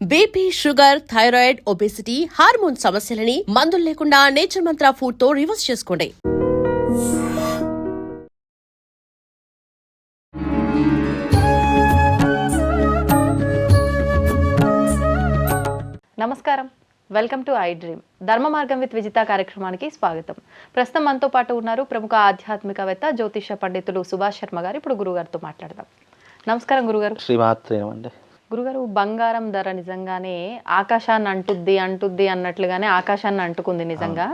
BP sugar thyroid obesity hormone సమస్యలని మందులు లేకుండా నేచర్ మంత్ర ఫుడ్తో రివర్స్ చేసుకోండి. నమస్కారం. Welcome to iDream. Dharma Margam with Vijitha కార్యక్రమానికి స్వాగతం. ప్రస్తుతం మనతో పాటు ఉన్నారు ప్రముఖ ఆధ్యాత్మికవేత్త జ్యోతిష పండితులు సుభాష్ శర్మ గారు. ఇప్పుడు గురుగారితో మాట్లాడదాం. నమస్కారం గురుగారు. శ్రీమాత్రేమండి గురుగారు బంగారం ధర నిజంగానే ఆకాశాన్ని అంటుద్ది అంటుద్ది అన్నట్లుగానే ఆకాశాన్ని అంటుకుంది నిజంగా.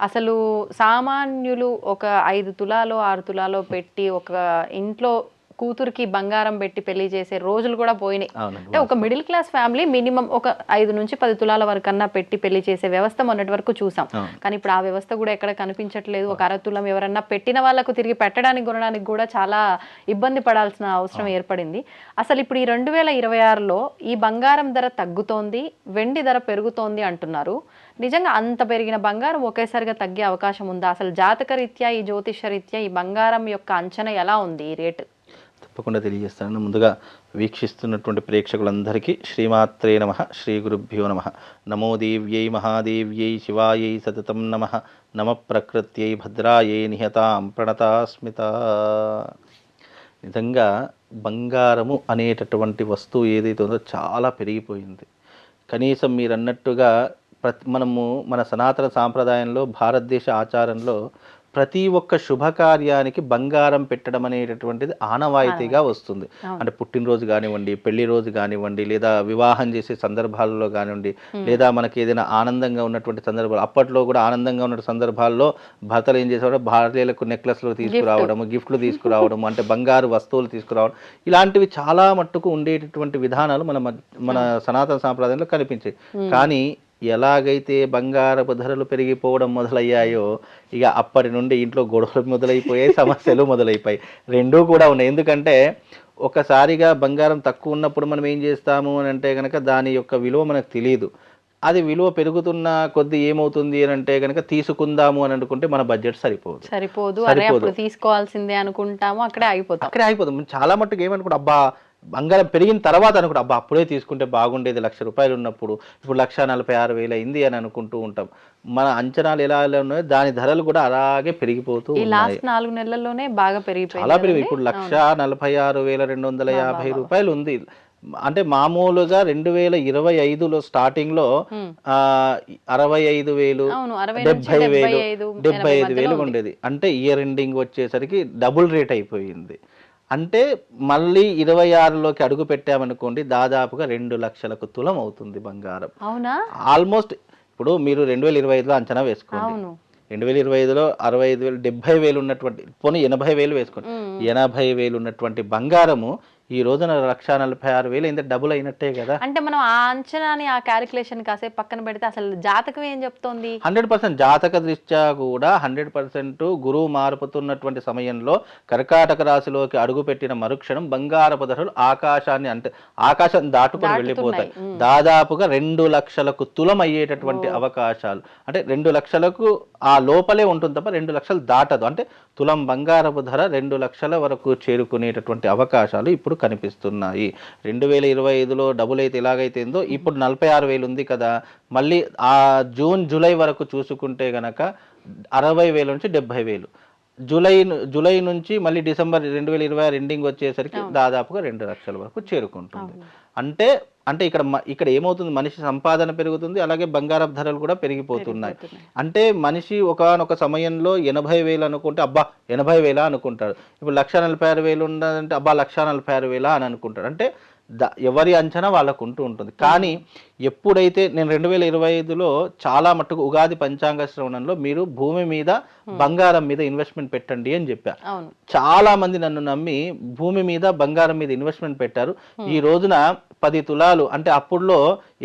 అసలు సామాన్యులు ఒక ఐదు తులాలో ఆరు తులాలో పెట్టి ఒక ఇంట్లో కూతురికి బంగారం పెట్టి పెళ్ళి చేసే రోజులు కూడా పోయినాయి. అంటే ఒక మిడిల్ క్లాస్ ఫ్యామిలీ మినిమం ఒక ఐదు నుంచి పది తులాల వరకు అన్నా పెట్టి పెళ్ళి చేసే వ్యవస్థ మొన్నటి వరకు చూసాం. కానీ ఇప్పుడు ఆ వ్యవస్థ కూడా ఎక్కడ కనిపించట్లేదు. ఒక అర తులం ఎవరన్నా పెట్టిన వాళ్ళకు తిరిగి పెట్టడానికి కొనడానికి కూడా చాలా ఇబ్బంది పడాల్సిన అవసరం ఏర్పడింది. అసలు ఇప్పుడు ఈ రెండు వేల ఇరవై ఆరులో ఈ బంగారం ధర తగ్గుతోంది వెండి ధర పెరుగుతోంది అంటున్నారు. నిజంగా అంత పెరిగిన బంగారం ఒకేసారిగా తగ్గే అవకాశం ఉందా? అసలు జాతక రీత్యా ఈ జ్యోతిష రీత్యా ఈ బంగారం యొక్క అంచనా ఎలా ఉంది ఈ రేటు? తప్పకుండా తెలియజేస్తాను ముందుగా వీక్షిస్తున్నటువంటి ప్రేక్షకులందరికీ శ్రీమాత్రే నమ శ్రీ గురుభ్యో నమ. నమో దేవ్యై మహాదేవ్యై శివాయై సతతం నమ. నమ ప్రకృత్యై భద్రాయై నిహతాం ప్రణతాస్మిత. నిజంగా బంగారము అనేటటువంటి వస్తువు ఏదైతే ఉందో చాలా పెరిగిపోయింది. కనీసం మీరు అన్నట్టుగా ప్రతి మనము మన సనాతన సాంప్రదాయంలో భారతదేశ ఆచారంలో ప్రతి ఒక్క శుభకార్యానికి బంగారం పెట్టడం అనేటటువంటిది ఆనవాయితీగా వస్తుంది. అంటే పుట్టినరోజు కానివ్వండి పెళ్ళి రోజు కానివ్వండి లేదా వివాహం చేసే సందర్భాల్లో కానివ్వండి లేదా మనకి ఏదైనా ఆనందంగా ఉన్నటువంటి సందర్భాలు అప్పట్లో కూడా ఆనందంగా ఉన్న సందర్భాల్లో భర్తలు ఏం చేసేవారు? భార్యలకు నెక్లెస్లు తీసుకురావడము గిఫ్ట్లు తీసుకురావడం అంటే బంగారు వస్తువులు తీసుకురావడం ఇలాంటివి చాలా మట్టుకు ఉండేటటువంటి విధానాలు మన మన సనాతన సాంప్రదాయంలో కనిపించాయి. కానీ ఎలాగైతే బంగారపు ధరలు పెరిగిపోవడం మొదలయ్యాయో ఇక అప్పటి నుండి ఇంట్లో గొడవలు మొదలైపోయాయి సమస్యలు మొదలైపోయాయి. రెండూ కూడా ఉన్నాయి. ఎందుకంటే ఒకసారిగా బంగారం తక్కువ ఉన్నప్పుడు మనం ఏం చేస్తాము అని అంటే కనుక దాని యొక్క విలువ మనకు తెలియదు అది విలువ పెరుగుతున్న కొద్దీ ఏమవుతుంది అని అంటే కనుక తీసుకుందాము అని అనుకుంటే మన బడ్జెట్ సరిపోదు. సరిపోదు. తీసుకోవాల్సిందే అనుకుంటాము అక్కడే ఆగిపోతాం. అక్కడే అయిపోతుంది చాలా మట్టుకు ఏమనుకుంటా అబ్బా బంగారం పెరిగిన తర్వాత అనుకుంటా అబ్బా అప్పుడే తీసుకుంటే బాగుండేది లక్ష రూపాయలు ఉన్నప్పుడు. ఇప్పుడు లక్ష నలభై ఆరు వేలు అయింది అని అనుకుంటూ ఉంటాం. మన అంచనాలు ఎలా ఉన్నాయో దాని ధరలు కూడా అలాగే పెరిగిపోతూ నాలుగు నెలల్లోనే బాగా పెరిగిపోయింది చాలా పెరిగి ఇప్పుడు లక్ష నలభై ఆరు వేల రెండు వందల యాభై రూపాయలు ఉంది. అంటే మామూలుగా రెండు వేల ఇరవై ఐదులో స్టార్టింగ్లో. ఆ, అరవై ఐదు వేలు డెబ్బై వేలు డెబ్బై ఐదు వేలు. ఉండేది. అంటే ఇయర్ ఎండింగ్ వచ్చేసరికి డబుల్ రేట్ అయిపోయింది. అంటే మళ్ళీ ఇరవై ఆరులోకి అడుగు పెట్టామనుకోండి దాదాపుగా రెండు లక్షలకు తులం అవుతుంది బంగారం. అవునా? ఆల్మోస్ట్ ఇప్పుడు మీరు రెండు వేల ఇరవై ఐదులో అంచనా వేసుకోండి. రెండు వేల ఇరవై ఐదులో అరవై ఐదు వేలు డెబ్బై వేలు ఉన్నటువంటి పోనీ ఎనభై వేలు వేసుకోండి. ఎనభై వేలు ఉన్నటువంటి బంగారము ఈ రోజున లక్ష నలభై ఆరు వేలు అయింది డబుల్ అయినట్టే కదా. అంటే మనం ఆ అంచనాని ఆ క్యాలిక్యులేషన్ కాసేపు పక్కన పెడితే అసలు జాతకం ఏం చెప్తోంది? హండ్రెడ్ పర్సెంట్ జాతక దృష్ట్యా కూడా హండ్రెడ్ పర్సెంట్ గురువు మారుపుతున్నటువంటి సమయంలో కర్కాటక రాశిలోకి అడుగుపెట్టిన మరుక్షణం బంగారపు ధరలు ఆకాశాన్ని అంటే ఆకాశం దాటుకొని వెళ్ళిపోతాయి. దాదాపుగా రెండు లక్షలకు తులం అయ్యేటటువంటి అవకాశాలు. అంటే రెండు లక్షలకు ఆ లోపలే ఉంటుంది తప్ప రెండు లక్షలు దాటదు. అంటే తులం బంగారపు ధర రెండు లక్షల వరకు చేరుకునేటటువంటి అవకాశాలు ఇప్పుడు కనిపిస్తున్నాయి. రెండు వేల ఇరవై ఐదులో డబుల్ అయితే ఎలాగైతేందో ఇప్పుడు నలభై ఆరు వేలు ఉంది కదా. మళ్ళీ ఆ జూన్ జూలై వరకు చూసుకుంటే గనక అరవై వేల నుంచి డెబ్బై వేలు. జూలై జూలై నుంచి మళ్ళీ డిసెంబర్ రెండు వేల ఇరవై ఆరు ఎండింగ్ వచ్చేసరికి దాదాపుగా రెండు లక్షల వరకు చేరుకుంటుంది. అంటే అంటే ఇక్కడ ఇక్కడ ఏమవుతుంది? మనిషి సంపాదన పెరుగుతుంది అలాగే బంగారపు ధరలు కూడా పెరిగిపోతున్నాయి. అంటే మనిషి ఒకానొక సమయంలో ఎనభై వేలు అనుకుంటే అబ్బా ఎనభై వేలా అనుకుంటాడు. ఇప్పుడు లక్ష నలభై ఆరు వేలు ఉన్నదంటే అబ్బా లక్ష నలభై ఆరు వేలా అని అనుకుంటాడు. అంటే ఎవరి అంచనా వాళ్ళకు ఉంటూ ఉంటుంది. కానీ ఎప్పుడైతే నేను రెండు వేల ఇరవై ఐదులో చాలా మట్టుకు ఉగాది పంచాంగ శ్రవణంలో మీరు భూమి మీద బంగారం మీద ఇన్వెస్ట్మెంట్ పెట్టండి అని చెప్పా. చాలా మంది నన్ను నమ్మి భూమి మీద బంగారం మీద ఇన్వెస్ట్మెంట్ పెట్టారు. ఈ రోజున పది తులాలు అంటే అప్పుడులో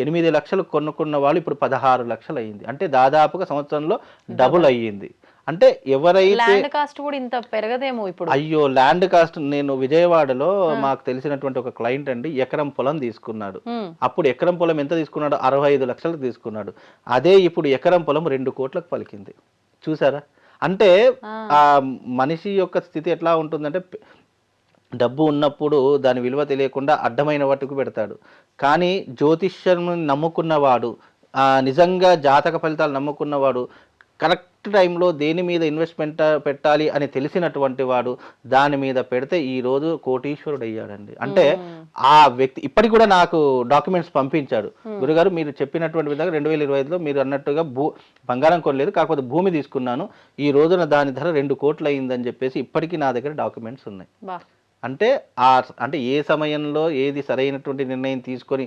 ఎనిమిది లక్షలు కొనుక్కున్న వాళ్ళు ఇప్పుడు పదహారు లక్షలు అయ్యింది అంటే దాదాపుగా సంవత్సరంలో డబుల్ అయ్యింది. అంటే ఎవరైతే ల్యాండ్ కాస్ట్ కూడా ఇంత పెరగదేమో ఇప్పుడు. అయ్యో ల్యాండ్ కాస్ట్ నేను విజయవాడలో మాకు తెలిసినటువంటి ఒక క్లయింట్ అండి ఎకరం పొలం తీసుకున్నాడు. అప్పుడు ఎకరం పొలం ఎంత తీసుకున్నాడు? అరవై ఐదు లక్షలకు తీసుకున్నాడు. అదే ఇప్పుడు ఎకరం పొలం రెండు కోట్లకు పలికింది. చూసారా? అంటే ఆ. మనిషి యొక్క స్థితి ఎట్లా ఉంటుందంటే డబ్బు ఉన్నప్పుడు దాని విలువ తెలియకుండా అడ్డమైన వాటికి పెడతాడు. కానీ జ్యోతిష్యం నమ్ముకున్నవాడు ఆ, నిజంగా జాతక ఫలితాలు నమ్ముకున్నవాడు కరెక్ట్ టైంలో దేని మీద ఇన్వెస్ట్మెంట్ పెట్టాలి అని తెలిసినటువంటి వాడు దాని మీద పెడితే ఈ రోజు కోటీశ్వరుడు అయ్యాడండి అంటే ఆ వ్యక్తి ఇప్పటికి కూడా నాకు డాక్యుమెంట్స్ పంపించాడు. గురుగారు మీరు చెప్పినటువంటి విధంగా రెండు వేల ఇరవై ఐదులో మీరు అన్నట్టుగా భూ బంగారం కొనలేదు కాకపోతే భూమి తీసుకున్నాను. ఈ రోజున దాని ధర రెండు కోట్లు అయిందని చెప్పేసి ఇప్పటికీ నా దగ్గర డాక్యుమెంట్స్ ఉన్నాయి. అంటే ఆ అంటే ఏ సమయంలో ఏది సరైనటువంటి నిర్ణయం తీసుకొని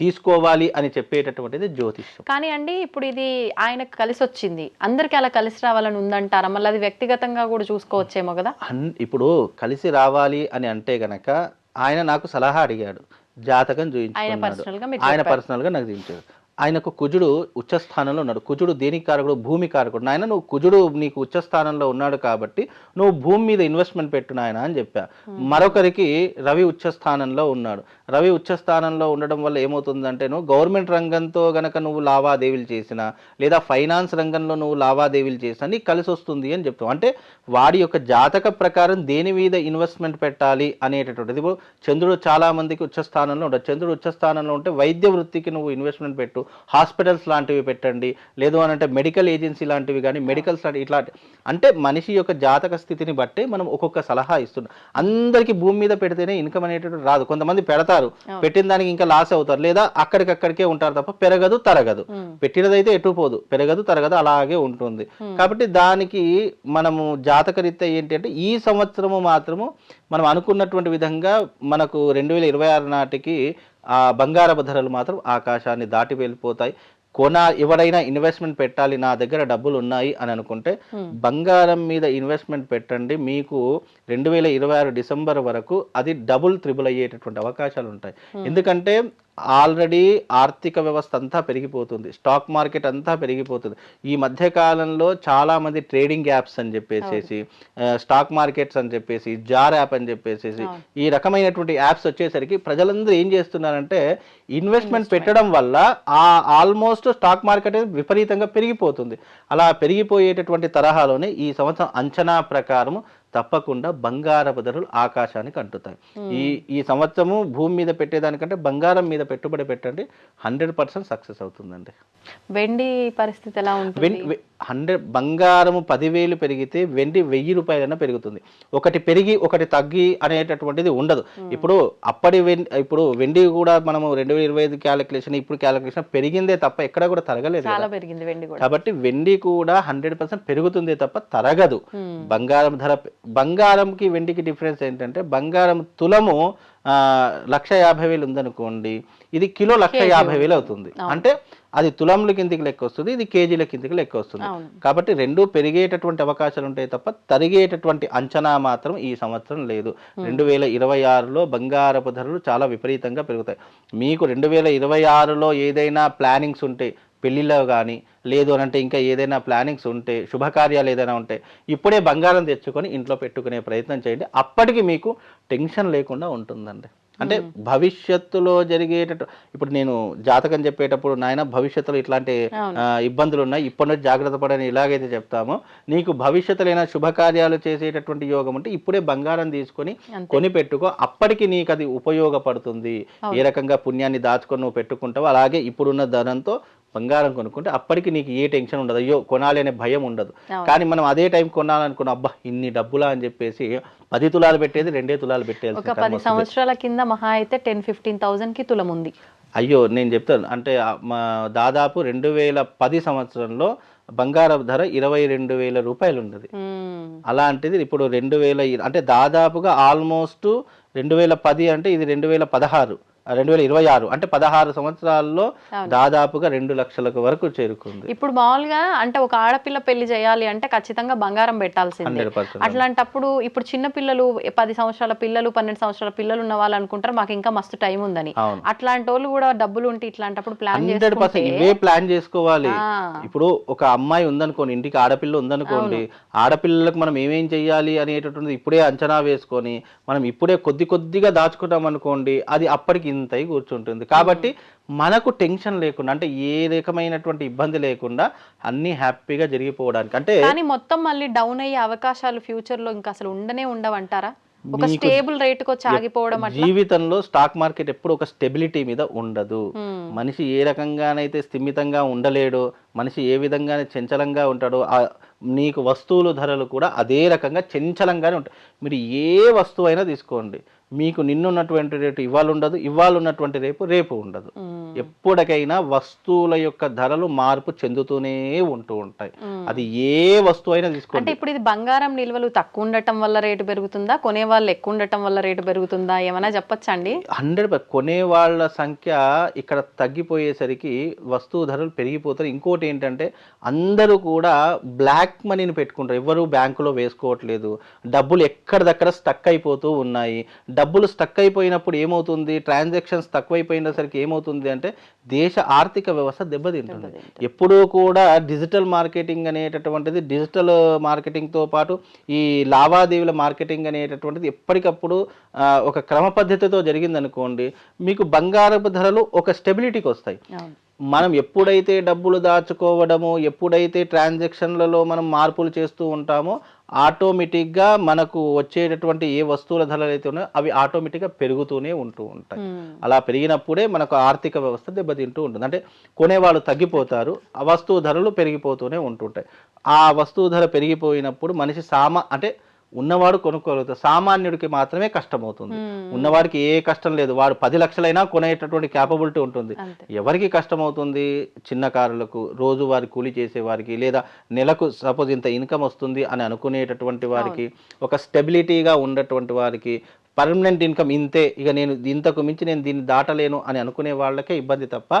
తీసుకోవాలి అని చెప్పేటటువంటిది జ్యోతిష్యం. కానీ అండి ఇప్పుడు ఇది ఆయనకు కలిసి వచ్చింది అందరికి అలా కలిసి రావాలని ఉందంటారా? మళ్ళీ అది వ్యక్తిగతంగా కూడా చూసుకోవచ్చేమో కదా? ఇప్పుడు కలిసి రావాలి అని అంటే గనక ఆయన నాకు సలహా అడిగాడు. జాతకం చూపించుకున్నాడు మీకు ఆయన చెప్పారు. పర్సనల్గా నాకు చూపించాడు ఆయనకు కుజుడు ఉచ్చ స్థానంలో ఉన్నాడు. కుజుడు దేనికి కారకుడు? భూమి కారకుడు. నాయన నువ్వు కుజుడు నీకు ఉచ్చ స్థానంలో ఉన్నాడు కాబట్టి నువ్వు భూమి మీద ఇన్వెస్ట్మెంట్ పెట్టు నాయన అని చెప్పా. మరొకరికి రవి ఉచ్చ స్థానంలో ఉన్నాడు. రవి ఉచ్చ స్థానంలో ఉండడం వల్ల ఏమవుతుందంటే నువ్వు గవర్నమెంట్ రంగంతో గనక నువ్వు లావాదేవీలు చేసినా లేదా ఫైనాన్స్ రంగంలో నువ్వు లావాదేవీలు చేసినా నీకు కలిసి వస్తుంది అని చెప్తాం. అంటే వాడి యొక్క జాతక ప్రకారం దేని మీద ఇన్వెస్ట్మెంట్ పెట్టాలి అనేటటువంటిది. ఇప్పుడు చంద్రుడు చాలా మందికి ఉచ్చ స్థానంలో ఉండదు చంద్రుడు ఉచ్చ స్థానంలో ఉంటే వైద్య వృత్తికి నువ్వు ఇన్వెస్ట్మెంట్ పెట్టు. హాస్పిటల్స్ లాంటివి పెట్టండి. లేదు అని అంటే మెడికల్ ఏజెన్సీ లాంటివి కానీ మెడికల్స్ లాంటి ఇట్లా అంటే మనిషి యొక్క జాతక స్థితిని బట్టే మనం ఒక్కొక్క సలహా ఇస్తున్నాం. అందరికీ భూమి మీద పెడితేనే ఇన్కమ్ అనేటటువంటి రాదు. కొంతమంది పెడతారు. పెట్టిన దానికి ఇంకా లాస్ అవుతారు. లేదా అక్కడికక్కడికే ఉంటారు తప్ప పెరగదు తరగదు. పెట్టినదైతే ఎటు పోదు. పెరగదు తరగదు అలాగే ఉంటుంది. కాబట్టి దానికి మనము జాతకరీత్యా ఏంటి అంటే ఈ సంవత్సరము మాత్రము మనం అనుకున్నటువంటి విధంగా మనకు రెండు వేల ఇరవై ఆరు నాటికి ఆ బంగారపు ధరలు మాత్రం ఆకాశాన్ని దాటి వెళ్ళిపోతాయి. కొన ఎవరైనా ఇన్వెస్ట్మెంట్ పెట్టాలి నా దగ్గర డబ్బులు ఉన్నాయి అని అనుకుంటే బంగారం మీద ఇన్వెస్ట్మెంట్ పెట్టండి. మీకు రెండు వేల ఇరవై ఆరు డిసెంబర్ వరకు అది డబుల్ త్రిబుల్ అయ్యేటటువంటి అవకాశాలు ఉంటాయి. ఎందుకంటే ఆల్రెడీ ఆర్థిక వ్యవస్థ అంతా పెరిగిపోతుంది స్టాక్ మార్కెట్ అంతా పెరిగిపోతుంది. ఈ మధ్య కాలంలో చాలా మంది ట్రేడింగ్ యాప్స్ అని చెప్పేసి స్టాక్ మార్కెట్స్ అని చెప్పేసి జార్ యాప్ అని చెప్పేసి ఈ రకమైనటువంటి యాప్స్ వచ్చేసరికి ప్రజలందరూ ఏం చేస్తున్నారంటే ఇన్వెస్ట్మెంట్ పెట్టడం వల్ల ఆ ఆల్మోస్ట్ స్టాక్ మార్కెట్ విపరీతంగా పెరిగిపోతుంది. అలా పెరిగిపోయేటటువంటి తరహాలోనే ఈ సంవత్సరం అంచనా ప్రకారం తప్పకుండా బంగారపు ధరలు ఆకాశానికి అంటుతాయి. ఈ ఈ సంవత్సరము భూమి మీద పెట్టేదానికంటే బంగారం మీద పెట్టుబడి పెట్టండి హండ్రెడ్ పర్సెంట్ సక్సెస్ అవుతుందండి. వెండి పరిస్థితి ఎలా ఉంటుంది? హండ్రెడ్ బంగారము పదివేలు పెరిగితే వెండి వెయ్యి రూపాయలైనా పెరుగుతుంది. ఒకటి పెరిగి ఒకటి తగ్గి అనేటటువంటిది ఉండదు. ఇప్పుడు అప్పటి వెండి ఇప్పుడు వెండి కూడా మనము రెండు వేల ఇరవై ఐదు క్యాలిక్యులేషన్ ఇప్పుడు క్యాలిక్యులేషన్ పెరిగిందే తప్ప ఎక్కడ కూడా తరగలేదు కాబట్టి వెండి కూడా హండ్రెడ్ పర్సెంట్ పెరుగుతుందే తప్ప తరగదు. బంగారం ధర బంగారంకి వెండికి డిఫరెన్స్ ఏంటంటే బంగారం తులము లక్ష యాభై వేలు ఉందనుకోండి ఇది కిలో లక్ష యాభై వేలు అవుతుంది. అంటే అది తులంల కిందికి లెక్క వస్తుంది ఇది కేజీల కిందికి లెక్క వస్తుంది. కాబట్టి రెండు పెరిగేటటువంటి అవకాశాలు ఉంటాయి తప్ప తరిగేటటువంటి అంచనా మాత్రం ఈ సంవత్సరం లేదు. రెండు వేల ఇరవై ఆరులో బంగారపు ధరలు చాలా విపరీతంగా పెరుగుతాయి. మీకు రెండు వేల ఇరవై ఆరులో ఏదైనా ప్లానింగ్స్ ఉంటే పెళ్ళిలో కానీ లేదు అని అంటే ఇంకా ఏదైనా ప్లానింగ్స్ ఉంటే శుభకార్యాలు ఏదైనా ఉంటే ఇప్పుడే బంగారం తెచ్చుకొని ఇంట్లో పెట్టుకునే ప్రయత్నం చేయండి. అప్పటికి మీకు టెన్షన్ లేకుండా ఉంటుందండి. అంటే భవిష్యత్తులో జరిగేటట్టు ఇప్పుడు నేను జాతకం చెప్పేటప్పుడు నాయన భవిష్యత్తులో ఇట్లాంటి ఇబ్బందులు ఉన్నాయి ఇప్పటి నుంచి జాగ్రత్త పడని ఇలాగైతే చెప్తామో. నీకు భవిష్యత్తులో శుభకార్యాలు చేసేటటువంటి యోగం ఉంటే ఇప్పుడే బంగారం తీసుకొని. కొని పెట్టుకో. అప్పటికి నీకు అది ఉపయోగపడుతుంది. ఏ రకంగా పుణ్యాన్ని దాచుకొని నువ్వు పెట్టుకుంటావో అలాగే ఇప్పుడున్న ధనంతో బంగారం కొనుక్కుంటే అప్పటికి నీకు ఏ టెన్షన్ ఉండదు. అయ్యో కొనాలి అనే భయం ఉండదు. కానీ మనం అదే టైం కొనాలనుకున్న అబ్బా ఇన్ని డబ్బులా అని చెప్పేసి పది తులాలు పెట్టేది రెండే తులాలు పెట్టేది ఒక పది సంవత్సరాల కింద మహా అయితే టెన్ ఫిఫ్టీన్ థౌసండ్కి తులం ఉంది. అయ్యో నేను చెప్తాను. అంటే దాదాపు రెండు వేల పది సంవత్సరంలో బంగారం ధర ఇరవై రెండు వేల రూపాయలు మ్మ్. అలాంటిది ఇప్పుడు రెండు వేల అంటే దాదాపుగా ఆల్మోస్ట్ రెండు వేల పది అంటే ఇది రెండు వేల పదహారు. రెండు వేల ఇరవై ఆరు అంటే పదహారు సంవత్సరాల్లో దాదాపుగా రెండు లక్షలకు వరకు చేరుకుంది. ఇప్పుడు మామూలుగా అంటే ఒక ఆడపిల్ల పెళ్ళి చేయాలి అంటే ఖచ్చితంగా బంగారం పెట్టాల్సిందే. అట్లాంటప్పుడు ఇప్పుడు చిన్న పిల్లలు పది సంవత్సరాల పిల్లలు పన్నెండు సంవత్సరాల పిల్లలు ఉన్న వాళ్ళు అనుకుంటారు మాకు ఇంకా మస్తు టైం ఉందని. అట్లాంటి వాళ్ళు కూడా డబ్బులు ఉంటే ఇట్లాంటప్పుడు ప్లాన్ ఇవే ప్లాన్ చేసుకోవాలి. ఇప్పుడు ఒక అమ్మాయి ఉందనుకోండి ఇంటికి ఆడపిల్ల ఉందనుకోండి ఆడపిల్లలకు మనం ఏమేం చెయ్యాలి అనేటటువంటిది ఇప్పుడే అంచనా వేసుకొని మనం ఇప్పుడే కొద్ది కొద్దిగా దాచుకున్నాం అనుకోండి అది అప్పటికి అయి కూర్చుంటుంది. కాబట్టి మనకు టెన్షన్ లేకుండా అంటే ఏ రకమైనటువంటి ఇబ్బంది లేకుండా అన్ని హ్యాపీగా జరిగిపోవడానికి. అంటే కానీ మొత్తం మళ్ళీ డౌన్ అయ్యే అవకాశాలు ఫ్యూచర్లో ఇంకా అసలు ఉండనే ఉండవంటారా? ఒక స్టేబుల్ రేటుకు వచ్చి ఆగిపోవడం జీవితంలో స్టాక్ మార్కెట్ ఎప్పుడు ఒక స్టెబిలిటీ మీద ఉండదు. మనిషి ఏ రకంగానైతే స్థిమితంగా ఉండలేడో మనిషి ఏ విధంగానే చంచలంగా ఉంటాడో ఆ నీకు వస్తువుల ధరలు కూడా అదే రకంగా చంచలంగానే ఉంటాయి. మీరు ఏ వస్తువు అయినా తీసుకోండి. మీకు నిన్నున్నటువంటి రేటు ఇవాళ ఉండదు ఇవాళ ఉన్నటువంటి రేపు రేపు ఉండదు. ఎప్పటికైనా వస్తువుల యొక్క ధరలు మార్పు చెందుతూనే ఉంటూ ఉంటాయి. అది ఏ వస్తువు అయినా అంటే తీసుకోండి ఇప్పుడు ఇది బంగారం నిల్వలు తక్కువ ఉండటం వల్ల రేటు పెరుగుతుందా? కొనే వాళ్ళు ఎక్కువ ఉండటం వల్ల రేటు పెరుగుతుందా? ఏమైనా చెప్పొచ్చా అండి హండ్రెడ్ కొనే వాళ్ళ సంఖ్య ఇక్కడ తగ్గిపోయేసరికి వస్తువు ధరలు పెరిగిపోతారు ఇంకోటి ఏంటంటే అందరూ కూడా బ్లాక్ మనీని పెట్టుకుంటారు. ఎవరు బ్యాంకులో వేసుకోవట్లేదు. డబ్బులు ఎక్కడిదక్కడ స్టక్ అయిపోతూ ఉన్నాయి. డబ్బులు స్టక్ అయిపోయినప్పుడు ఏమవుతుంది? ట్రాన్సాక్షన్స్ తక్కువైపోయినసరికి ఏమవుతుంది అంటే దేశ ఆర్థిక వ్యవస్థ దెబ్బతింటుంది. ఎప్పుడూ కూడా డిజిటల్ మార్కెటింగ్ అనేటటువంటిది డిజిటల్ మార్కెటింగ్తో పాటు ఈ లావాదేవీల మార్కెటింగ్ అనేటటువంటిది ఎప్పటికప్పుడు ఒక క్రమ పద్ధతితో జరిగిందనుకోండి మీకు బంగారపు ధరలు ఒక స్టెబిలిటీకి వస్తాయి. మనం ఎప్పుడైతే డబ్బులు దాచుకోవడము ఎప్పుడైతే ట్రాన్సాక్షన్లలో మనం మార్పులు చేస్తూ ఉంటామో ఆటోమేటిక్గా మనకు వచ్చేటటువంటి ఏ వస్తువుల ధరలు అయితే ఉన్నాయో అవి ఆటోమేటిక్గా పెరుగుతూనే ఉంటూ ఉంటాయి. అలా పెరిగినప్పుడే మనకు ఆర్థిక వ్యవస్థ దెబ్బతింటూ ఉంటుంది. అంటే కొనేవాళ్ళు తగ్గిపోతారు ఆ వస్తువు ధరలు పెరిగిపోతూనే ఉంటుంటాయి. ఆ వస్తువు ధర పెరిగిపోయినప్పుడు మనిషి సామా అంటే ఉన్నవాడు కొనుక్కోగలుగుతాడు. సామాన్యుడికి మాత్రమే కష్టమవుతుంది. ఉన్నవాడికి ఏ కష్టం లేదు. వాడు పది లక్షలైనా కొనేటటువంటి క్యాపబిలిటీ ఉంటుంది. ఎవరికి కష్టం అవుతుంది చిన్నకారులకు రోజువారి కూలి చేసే వారికి లేదా నెలకు సపోజ్ ఇంత ఇన్కమ్ వస్తుంది అని అనుకునేటటువంటి వారికి ఒక స్టెబిలిటీగా ఉన్నటువంటి వారికి పర్మనెంట్ ఇన్కమ్ ఇంతే. ఇక నేను ఇంతకు మించి నేను దీన్ని దాటలేను అని అనుకునే వాళ్ళకే ఇబ్బంది తప్ప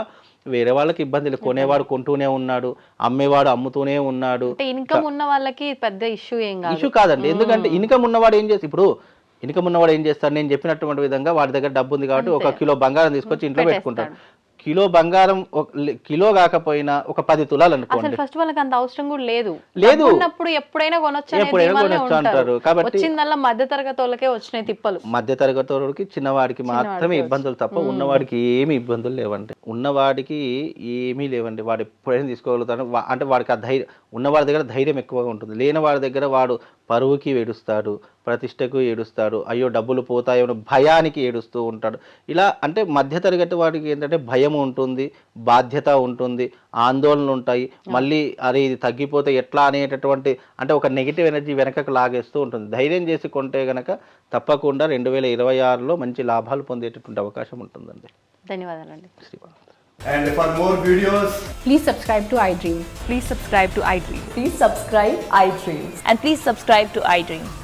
వేరే వాళ్ళకి ఇబ్బంది లేదు. కొనేవాడు కొంటూనే ఉన్నాడు అమ్మేవాడు అమ్ముతూనే ఉన్నాడు. ఇన్కమ్ ఉన్న వాళ్ళకి పెద్ద ఇష్యూ ఏం కాదు. ఇష్యూ కాదండి. ఎందుకంటే ఇన్కమ్ ఉన్నవాడు ఏం చేసి ఇప్పుడు ఇన్కమ్ ఉన్నవాడు ఏం చేస్తాడు నేను చెప్పినటువంటి విధంగా వాడి దగ్గర డబ్బు ఉంది కాబట్టి ఒక కిలో బంగారం తీసుకొచ్చి ఇంట్లో పెట్టుకుంటాడు. కిలో బంగారం కిలో కాకపోయినా ఒక పది తులాలు అనుకోండి. ఫస్ట్ వాళ్ళకి అంత అవసరం కూడా లేదు. లేదు. ఉన్నప్పుడు ఎప్పుడైనా కొనొచ్చు ఎప్పుడైనా కొనొచ్చు. అంటారు. కాబట్టి- వచ్చిందల్లా మధ్య తరగతి వాళ్ళకే వచ్చినాయి తిప్పలు. మధ్య తరగతి వాడికి చిన్నవాడికి మాత్రమే ఇబ్బందులు తప్ప ఉన్నవాడికి ఏమి ఇబ్బందులు లేవండి. ఉన్నవాడికి ఏమీ లేవండి. వాడు ఎప్పుడైనా తీసుకోగలుగుతాడు. అంటే వాడికి ఆ ధైర్యం ఉన్నవాడి దగ్గర ధైర్యం ఎక్కువగా ఉంటుంది. లేని వాడి దగ్గర వాడు పరువుకి ఏడుస్తాడు. ప్రతిష్టకు ఏడుస్తాడు అయ్యో డబ్బులు పోతాయో అని భయానికి ఏడుస్తూ ఉంటాడు ఇలా అంటే మధ్యతరగతి వాడికి ఏంటంటే భయం ఉంటుంది బాధ్యత ఉంటుంది ఆందోళనలు ఉంటాయి మళ్ళీ అరే ఇది తగ్గిపోతే ఎట్లా అనేటటువంటి అంటే ఒక నెగిటివ్ ఎనర్జీ వెనకకు లాగేస్తూ ఉంటుంది ధైర్యం చేసి కొంటే గనక తప్పకుండా రెండు వేల ఇరవై ఆరులో మంచి లాభాలు పొందేటటువంటి అవకాశం ఉంటుందండి ధన్యవాదాలండి And for more videos, Please subscribe to iDream. Please subscribe to iDream. Please subscribe iDream. And please subscribe to iDream.